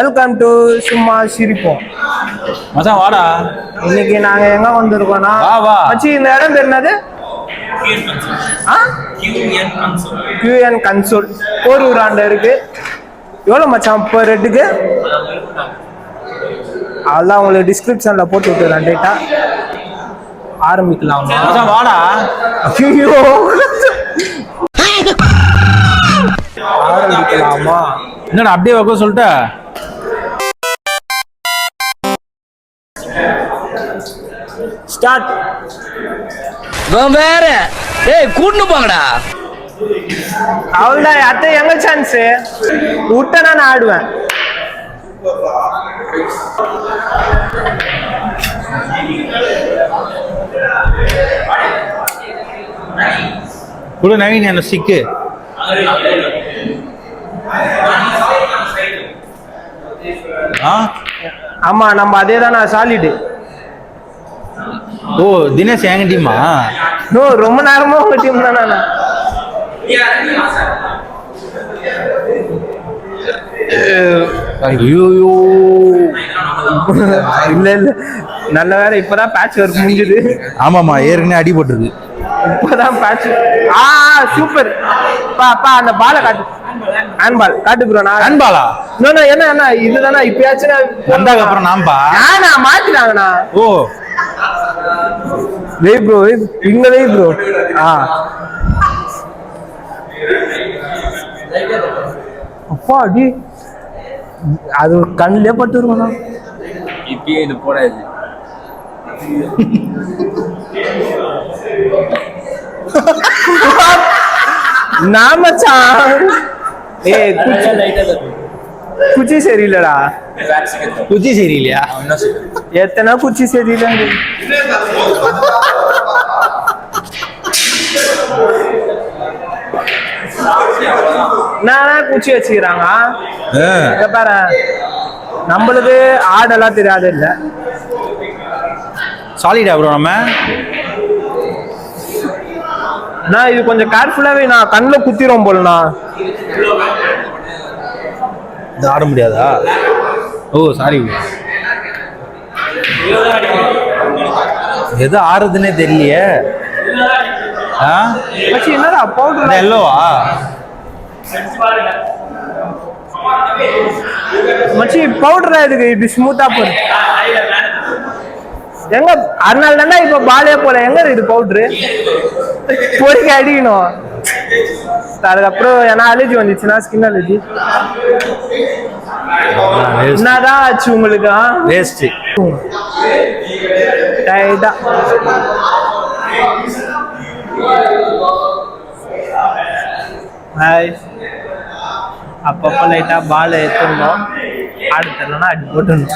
Welcome to சும்மா சிரிப்போம் மச்சான் வாடா. இன்னைக்கு நாங்க எங்க வந்திருக்கோம்னா வா, வா. மச்சி இந்த இடம் பேர் என்னது? QN கன்சோல் போரூராண்ட இருக்கு. எவ்வளோ மச்சான் இப்போ ரெட்டுக்கு அதெல்லாம் உங்களுக்கு டிஸ்கிரிப்ஷன்ல போட்டு விட்டுறேன் டேட்டா ஆரம்பிக்கலாமா. மச்சான் வாடா. ஐயோ. ஆரம்பிக்கலாமா? என்னடா அப்படியே வைக்க சொல்லிட்ட? ஸ்டார்ட் வேற. ஏய் கூட்டு போங்கடா. அவள்தான் அத்தை எங்க சான்ஸ் விட்டனா நான் ஆடுவேன். குடு நவீன் என்ன சிக்கு. ஆ? ஆமா நம்ம அதே தான் சாலிடு ஓ தினேஷ் எங்க டீமா? நோ ரொம்ப நேரமா உங்க டீம் தான் நான். ஐயோ இல்ல இல்ல. நல்ல வேற இப்பதான் பேட்ச் ஒர்க் முடிஞ்சது. ஆமாமா ஏற்கனவே அடிபட்டிருக்கு இப்பதான் பேட்ச் ஆ சூப்பர் பா பா அந்த பாலை காட்டு. ஹேண்ட் பால் காட்டு ப்ரோ நான் அன்பாலா No, no, என்ன என்ன? இதுதானா? இப்பயாச்சும் வந்தாங்க அப்புறம் நாம்பா ஆனா மாத்தினாங்கண்ணா ஓ. வெய் ப்ரோ வெய் இங்க வெய் ப்ரோ ஆ அப்பா அடி. அது கண்ணிலே பட்டுருக்கண்ணா இப்பயே இது. போடாது நான் மச்சான். ஏய் குச்சி. குச்சி சரியில்லடா குச்சி சரியில்லையா எத்தனை குச்சி சரியில்லை நான் குச்சி வச்சுக்கிறாங்க. இங்க பாரு. நம்மளுக்கு ஆடெல்லாம் தெரியாது இல்ல. சாலிடா ப்ரோ நம்ம? நான் இது கொஞ்சம் கேர்ஃபுல்லாவே நான் கண்ணில் குத்திரும் போலண்ணா. இது ஆட முடியாதா? ஓ சாரி எது ஆறுதுன்னே தெரியலையே. ஆ? என்னடா பவுடர் எல்லோவா மச்சி பவுடரா இதுக்கு இப்படி ஸ்மூத்தா போடு எங்க அதனால தானே இப்ப பாலே போல. எங்க இது பவுடரு பொறிக்க அடிக்கணும். அதுக்கப்புறம் ஏன்னா அலர்ஜி வந்துச்சுன்னா ஸ்கின் அலர்ஜி என்னதான் ஆச்சு உங்களுக்கு வேஸ்ட் டைட்டா ஹாய் அப்பப்போ லைட்டாக பால் எடுத்துடணும் ஆடு தரலன்னா அடி போட்டுடணும்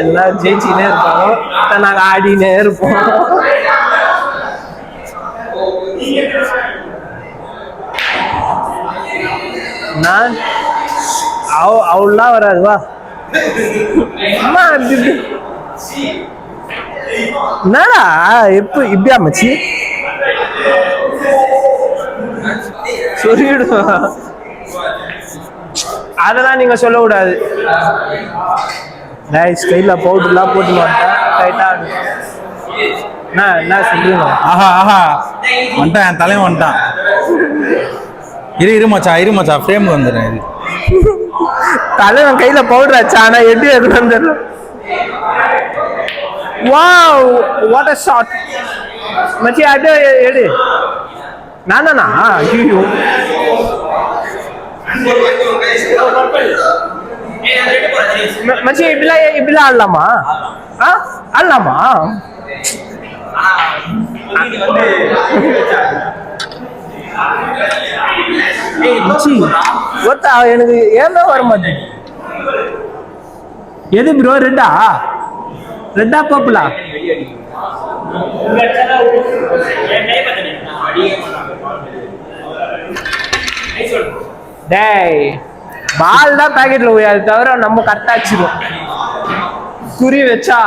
எல்லாம் ஜெயிச்சினே இருப்பாங்க மத்த நாங்கள் ஆடினே இருப்போம். நான் அவ அவள்லாம் வராது வா. அம்மா இப்படி என்னடா? எப்போ இப்படியா மச்சி? சொல்லிவிடுவா அதெல்லாம் நீங்க சொல்ல கூடாது கைஸ் கையில் பவுடர்லாம் போட்டு மாட்டேன் டைட்டாக என்ன என்ன சொல்லுங்க ஆஹா ஆஹா. வந்துட்டான் என் தலைவன் வந்துட்டான். இரு இரு மச்சான் இரு மச்சான் ஃப்ரேம் வந்துடுறேன் இது தலைவன் கையில பவுடர் ஆச்சா ஆனா எப்படி எடுக்கணும் தெரியல வாவ் வாட் அ ஷாட் மச்சி அடு எடு நானா ஐயோ. மச்சி இப்படிலாம் இப்படிலாம் ஆடலாமா? ஆ ஆடலாமா? ஒத்தா எனக்கு ஏன்டா வர மாட்டேங்குது எது ப்ரோ ரெட்டா? ரெட்டா பர்பிளா டேய் பால் தான் பாக்கெட்ல போயாது தவிர நம்ம கரெக்டா வச்சிரும் குறி வச்சா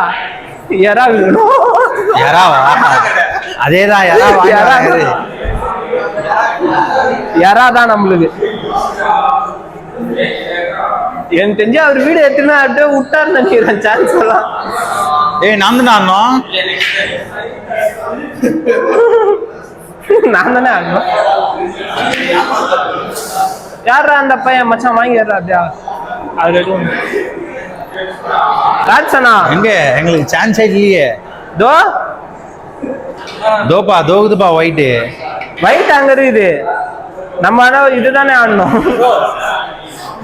எறா விழுணும் யாராவா அதேதான் யாரா யாரா? தான் நம்மளுக்கு எனக்கு தெரிஞ்சு அவர் வீடு எடுத்துனா அப்படியே விட்டாருன்னு நினைக்கிறேன். சான்ஸ் எல்லாம் ஏய் நான் தானே ஆடணும்? நான் தானே ஆடணும்? யாரா அந்த பையன்? மச்சான் வாங்கிடுறா அப்படியா? அது எதுவும் ராட்சனா எங்க? எங்களுக்கு சான்ஸே இல்லையே. தோ. தோப்பா தோகுதுப்பா ஒயிட்டு வைட் அங்க இருக்குது. நம்ம ஆனா இதுதானே ஆடணும்.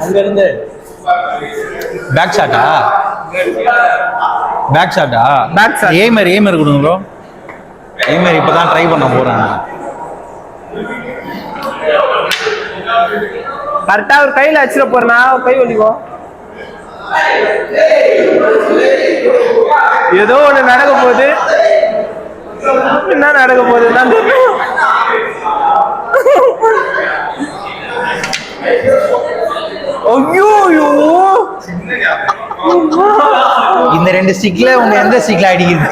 அங்க இருந்து பேக் ஷாட்டா பேக் ஷாட்டா Back shot. ஏமர் ஏமர் கொடுங்க ப்ரோ ஏமர் இப்பதான் ட்ரை பண்ண போறேன் கரெக்டா ஒரு கையில அச்சிட போறனா கை வலிக்கும் ஏதோ ஒண்ணு நடக்க போகுது. என்ன நடக்க போகுதுன்னா இந்த ரெண்டு ஸ்டிக்ல உங்க எந்த ஸ்டிக்ல அடிக்குது?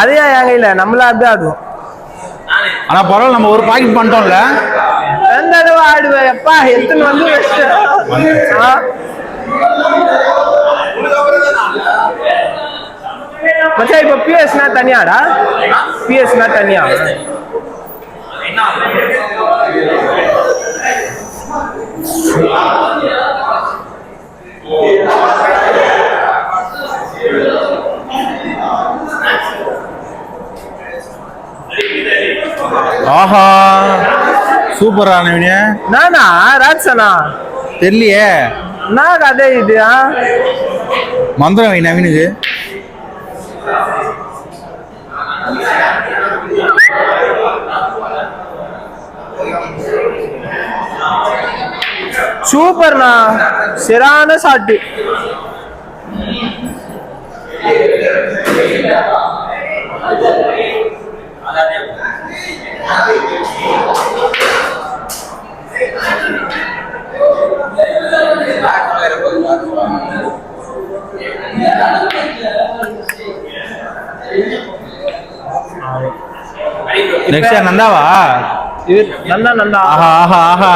அதே என் கையில நம்மள அப்படியே ஆடுவோம். ஆனா பரவாயில்ல நம்ம ஒரு பாக்கெட் பண்ணிட்டோம்ல. எந்த ஆடுவேன்? எப்பா எத்தனை வந்து மச்சான் இப்ப பிஎஸ்னா தனியாடா? பிஎஸ்னா தனியா? ஆஹா சூப்பரா நவீன நானா? ராட்சனா தெரியலையே. என்ன கதை இது? மந்திரம் வை நவீனுக்கு. சூப்பர்ண்ணா சிறான சாட்டு Yeah. நெக்ஸ்ட் நந்தாவா? இது நந்தா நந்தா. ஆஹா ஆஹா ஆஹா.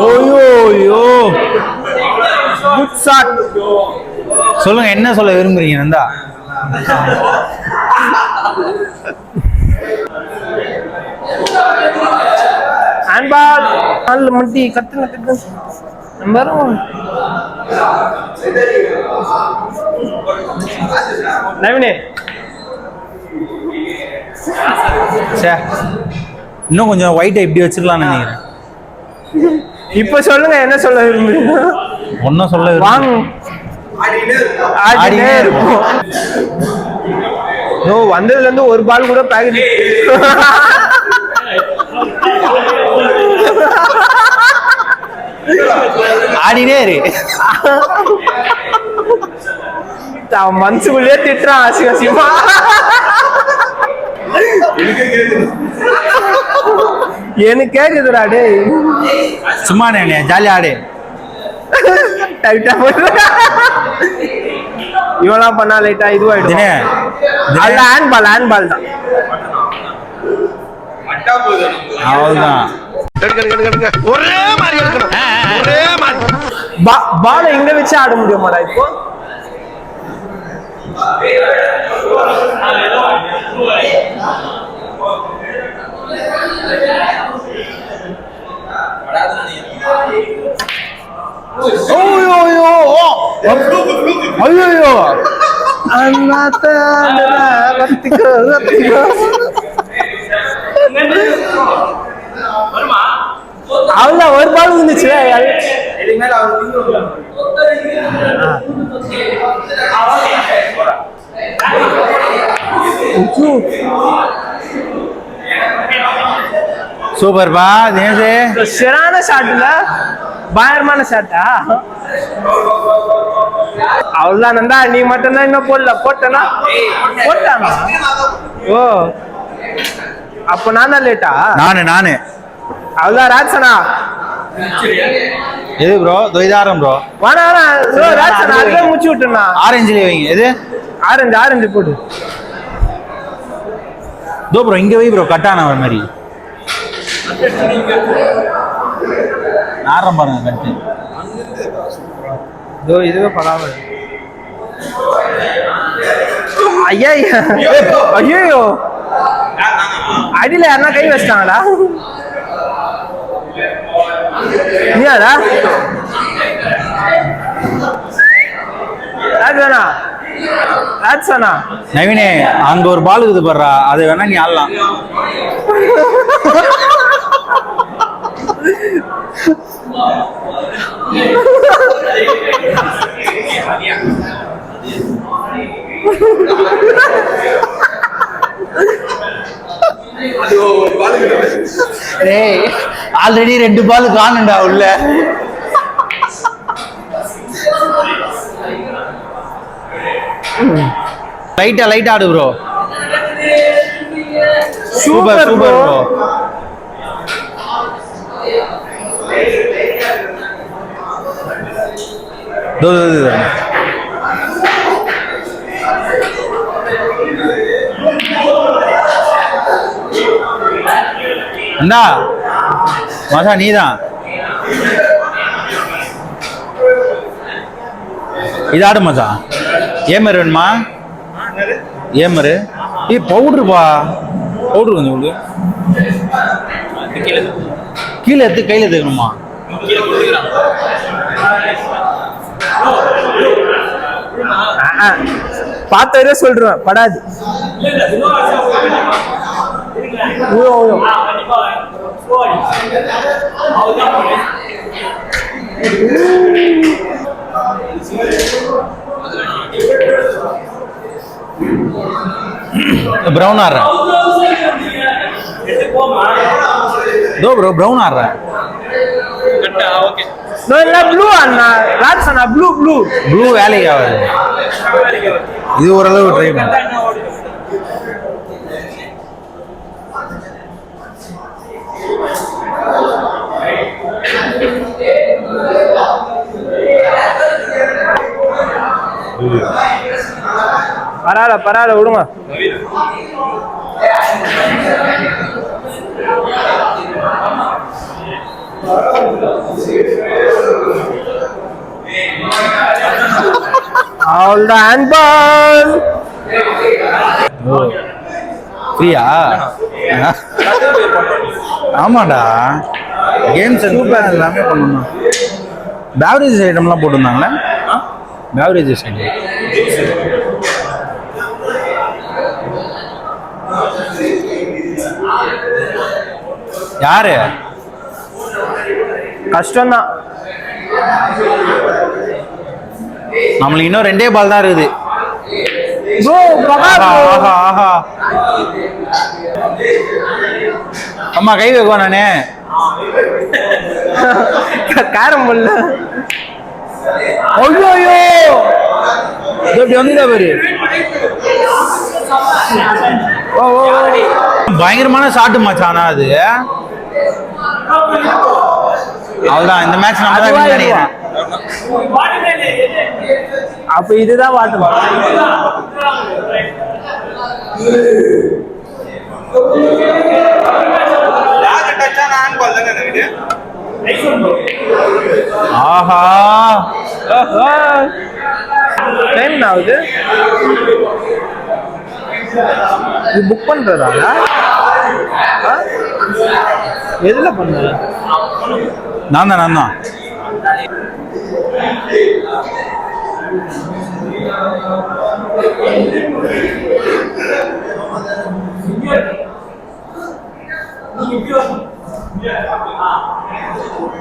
ஓயோ ஐயோ குட் ஷாட் சொல்லுங்க என்ன சொல்ல விரும்புறீங்க நந்தா? ஹேண்ட்பால் காலில் முட்டி கத்துன கத்து நம்பரும் நவீனே. சே. இன்னும் கொஞ்சம் ஒயிட்டை இப்படி வச்சிருக்கலாம்னு நினைக்கிறேன். இப்ப சொல்லுங்க என்ன சொல்ல விரும்புறீங்க? ஒன்றும் சொல்ல. வாங்க. ஆடினே ஓ வந்ததுல இருந்து ஒரு பால் கூட பேக்கெட் ஆடினே இரு அவன் மனசுக்குள்ளேயே திட்டுறான் அசிங்க அசிங்கமா எனக்கு கேக்குதுடா டேய் சும்மா ஜாலியா ஆடு டைட்டா போட்டு இவெல்லாம் பண்ணா லைட்டா இதுவாயிடும் தினே அது தினே ஹேண்ட் பால் ஹேண்ட் பால் தான் அவ்வளோதான் பால இங்க வச்சு ஆட முடியுமாடா இப்போ? ஐயோ அண்ணாத்த கத்திக்கோ அவ்வளவுதான் ஒரு பால் இருந்துச்சு சூப்பர்ப்பா தினேஷ் சிறான ஷாட்ல பயங்கரமான ஷாட்டா? அவ்வளவுதான் நந்தா நீ மட்டும்தான் இன்னும் போடல போட்டனா? போட்டானா? ஓ. அப்ப நான் தான் லேட்டா நானு நானு. அவ்வளவுதான் ராட்சனா எது ப்ரோ தொய்தாரம் ப்ரோ வேணா வேணா ப்ரோ ராஜன் அதுவே முடிச்சு விட்டுண்ணா ஆரஞ்சுல வைங்க. எது? ஆரஞ்சு ஆரஞ்சு போடு. தோ ப்ரோ இங்க வை ப்ரோ கட்டான வர மாதிரி. நாரம் பாருங்க கட்டு இதோ இதுவே படாம ஐயா ஐயோ அடியில யாருன்னா கை வச்சிட்டாங்களா நீயாடா ராஜானா ராஜானா நவீனே அங்க ஒரு பால் இருக்குது பாடுறா அதை வேணா நீ ஆடலாம். டேய். ஆல்ரெடி ரெண்டு பால் காணுண்டா உள்ள லைட்டா லைட்டா ஆடு ப்ரோ சூப்பர் சூப்பர். ப்ரோ தோ. மசா நீதான் இது ஆடு மசா ஏமர் வேணுமா? ஏமரு ஏய் பவுடருப்பா பவுடர் கொஞ்சம் கொடு. கீழே எடுத்து கையில் எடுத்துக்கணுமா? பார்த்தவரே சொல்றேன் படாது. ப்ரௌன் ஆடுறேன். தோ ப்ரோ ப்ரௌன் ஆடுறேன். No, ப்ளூ அண்ணா. ராஜ் அண்ணா ப்ளூ ப்ளூ ப்ளூ வேலைக்கு ஆகாது. இது ஓரளவு ட்ரை பண்ண. பரவாயில்ல பரவாயில்ல விடுங்க அவ்வளோதான் ஹேண்ட்பால் ஃப்ரீயா? ஆமாடா. கேம்ஸ் சூப்பர் எல்லாமே பண்ணணும். பேவரேஜஸ் ஐட்டம்லாம் போட்டிருந்தாங்களே? பேவரேஜஸ் ஐட்டம் யாரு? கஷ்டம்தான். நம்மளுக்கு இன்னும் ரெண்டே பால் தான் இருக்குது. அம்மா கை வைக்குவா நானே? காரம் பண்ணல ஐயோ ஐயோ இப்படி வந்துதா பாரு. பயங்கரமான ஷாட்டு மச்சான் அது? அவ்வளவுதான் இந்த மேட்ச் நம்ம தான்? நினைக்கிறேன் அப்ப இதுதான் வாட்டமா ஆஹா டைம் ஆகுது இது புக் பண்றதா? எதில் பண்ண? நான் தான் நான் தான்.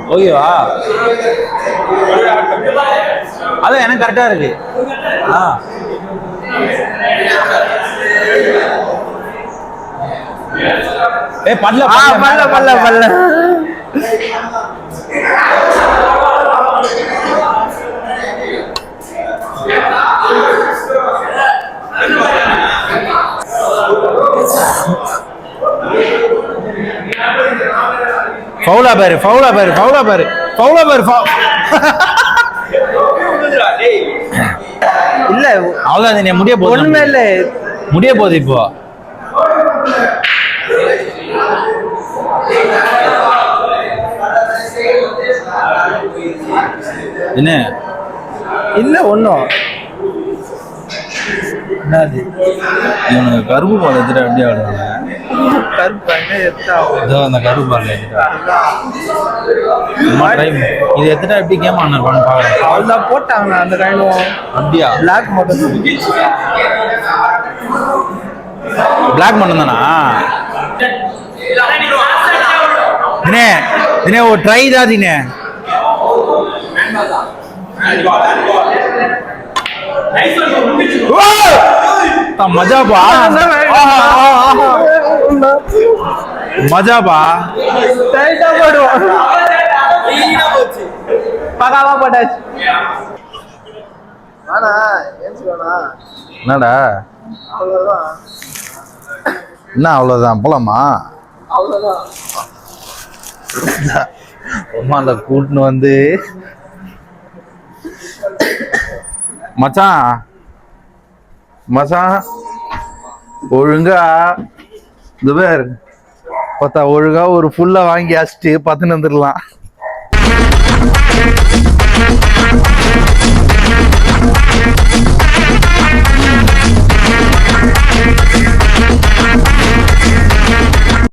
ஓகேவா அதான் எனக்கு கரெக்டாக இருக்கு. ஆ. ஏ பல்ல பல்ல பல்ல பல்ல ஃபவுலா பாரு ஃபவுலா பாரு ஃபவுலா பாரு. பவுல பாரு. இல்ல அவ்வளவுதான் முடிய போகுது ஒண்ணுமே இல்ல. முடிய போகுது இப்போ. என்ன? இல்ல ஒண்ணும். என்னது? இவனுக்கு கருப்பு பால் எடுத்துட்டு அப்படியே ஆடுவாங்க. இதோ அந்த கருப்பு பால் பண்ணு. இது எடுத்துட்டா எப்படி கேம் ஆடிருப்பான்னு பாக்குறேன் அவ்வளவுதான் போட்டாங்க அந்த கைனும் அப்படியா? பிளாக் மட்டும் பிளாக் மட்டும் தானா? தினே தினே ஒரு ட்ரை தான் தினே. மஜாபா மஜாபா டைட்டா போடுவோம் போட்டாச்சு என்னடா அவ்வளவுதான் என்ன அவ்வளோதான் போலாமா அவ்வளவுதான் அம்மா அந்த கூட்டுன்னு வந்து மச்சான். மச்சான் ஒழுங்கா இந்த பேர். பார்த்தா ஒழுங்கா ஒரு ஃபுல்லா வாங்கி அடிச்சுட்டு பத்துன்னு வந்துடலாம். Thank